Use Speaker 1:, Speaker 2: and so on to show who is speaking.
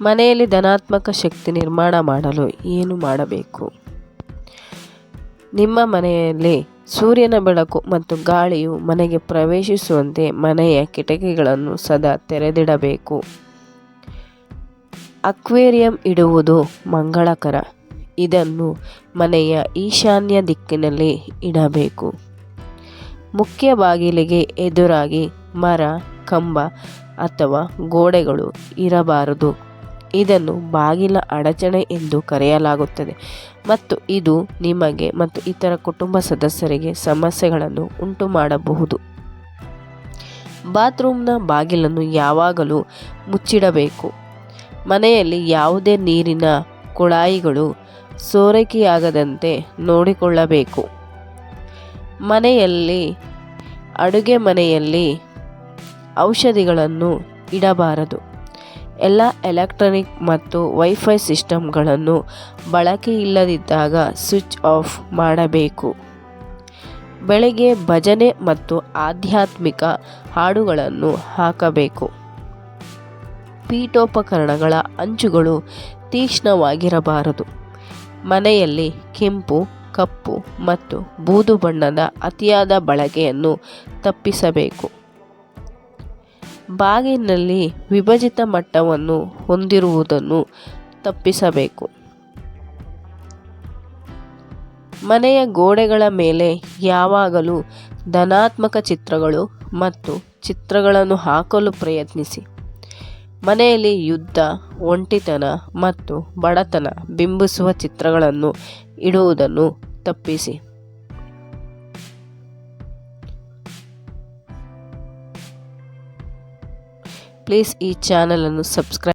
Speaker 1: ಮನೆಯಲ್ಲಿ ಧನಾತ್ಮಕ ಶಕ್ತಿ ನಿರ್ಮಾಣ ಮಾಡಲು ಏನು ಮಾಡಬೇಕು? ನಿಮ್ಮ ಮನೆಯಲ್ಲಿ ಸೂರ್ಯನ ಬೆಳಕು ಮತ್ತು ಗಾಳಿಯು ಮನೆಗೆ ಪ್ರವೇಶಿಸುವಂತೆ ಮನೆಯ ಕಿಟಕಿಗಳನ್ನು ಸದಾ ತೆರೆದಿಡಬೇಕು. ಅಕ್ವೇರಿಯಂ ಇಡುವುದು ಮಂಗಳಕರ. ಇದನ್ನು ಮನೆಯ ಈಶಾನ್ಯ ದಿಕ್ಕಿನಲ್ಲಿ ಇಡಬೇಕು. ಮುಖ್ಯ ಬಾಗಿಲಿಗೆ ಎದುರಾಗಿ ಮರ, ಕಂಬ ಅಥವಾ ಗೋಡೆಗಳು ಇರಬಾರದು. ಇದನ್ನು ಬಾಗಿಲ ಅಡಚಣೆ ಎಂದು ಕರೆಯಲಾಗುತ್ತದೆ. ಮತ್ತು ಇದು ನಿಮಗೆ ಮತ್ತು ಇತರ ಕುಟುಂಬ ಸದಸ್ಯರಿಗೆ ಸಮಸ್ಯೆಗಳನ್ನು ಉಂಟು ಮಾಡಬಹುದು ಬಾತ್ರೂಮ್ನ ಬಾಗಿಲನ್ನು ಯಾವಾಗಲೂ ಮುಚ್ಚಿಡಬೇಕು. ಮನೆಯಲ್ಲಿ ಯಾವುದೇ ನೀರಿನ ಕುಳಾಯಿಗಳು ಸೋರಿಕೆಯಾಗದಂತೆ ನೋಡಿಕೊಳ್ಳಬೇಕು. ಮನೆಯಲ್ಲಿ, ಅಡುಗೆ ಮನೆಯಲ್ಲಿ ಔಷಧಿಗಳನ್ನು ಇಡಬಾರದು. ಎಲ್ಲ ಎಲೆಕ್ಟ್ರಾನಿಕ್ ಮತ್ತು ವೈಫೈ ಸಿಸ್ಟಮ್ಗಳನ್ನು ಬಳಕೆಯಿಲ್ಲದಿದ್ದಾಗ ಸ್ವಿಚ್ ಆಫ್ ಮಾಡಬೇಕು. ಬೆಳಗ್ಗೆ ಭಜನೆ ಮತ್ತು ಆಧ್ಯಾತ್ಮಿಕ ಹಾಡುಗಳನ್ನು ಹಾಕಬೇಕು. ಪೀಠೋಪಕರಣಗಳ ಅಂಚುಗಳು ತೀಕ್ಷ್ಣವಾಗಿರಬಾರದು. ಮನೆಯಲ್ಲಿ ಕೆಂಪು, ಕಪ್ಪು ಮತ್ತು ಬೂದು ಬಣ್ಣದ ಅತಿಯಾದ ಬಳಕೆಯನ್ನು ತಪ್ಪಿಸಬೇಕು. ಬಾಗಿಲಿನಲ್ಲಿ ವಿಭಜಿತ ಮಟ್ಟವನ್ನು ಹೊಂದಿರುವುದನ್ನು ತಪ್ಪಿಸಬೇಕು. ಮನೆಯ ಗೋಡೆಗಳ ಮೇಲೆ ಯಾವಾಗಲೂ ಧನಾತ್ಮಕ ಚಿತ್ರಗಳು ಮತ್ತು ಚಿತ್ರಗಳನ್ನು ಹಾಕಲು ಪ್ರಯತ್ನಿಸಿ. ಮನೆಯಲ್ಲಿ ಯುದ್ಧ, ಒಂಟಿತನ ಮತ್ತು ಬಡತನ ಬಿಂಬಿಸುವ ಚಿತ್ರಗಳನ್ನು ಇಡುವುದನ್ನು ತಪ್ಪಿಸಿ. ಪ್ಲೀಸ್ ಈ ಚಾನಲನ್ನು ಸಬ್ಸ್ಕ್ರೈಬ್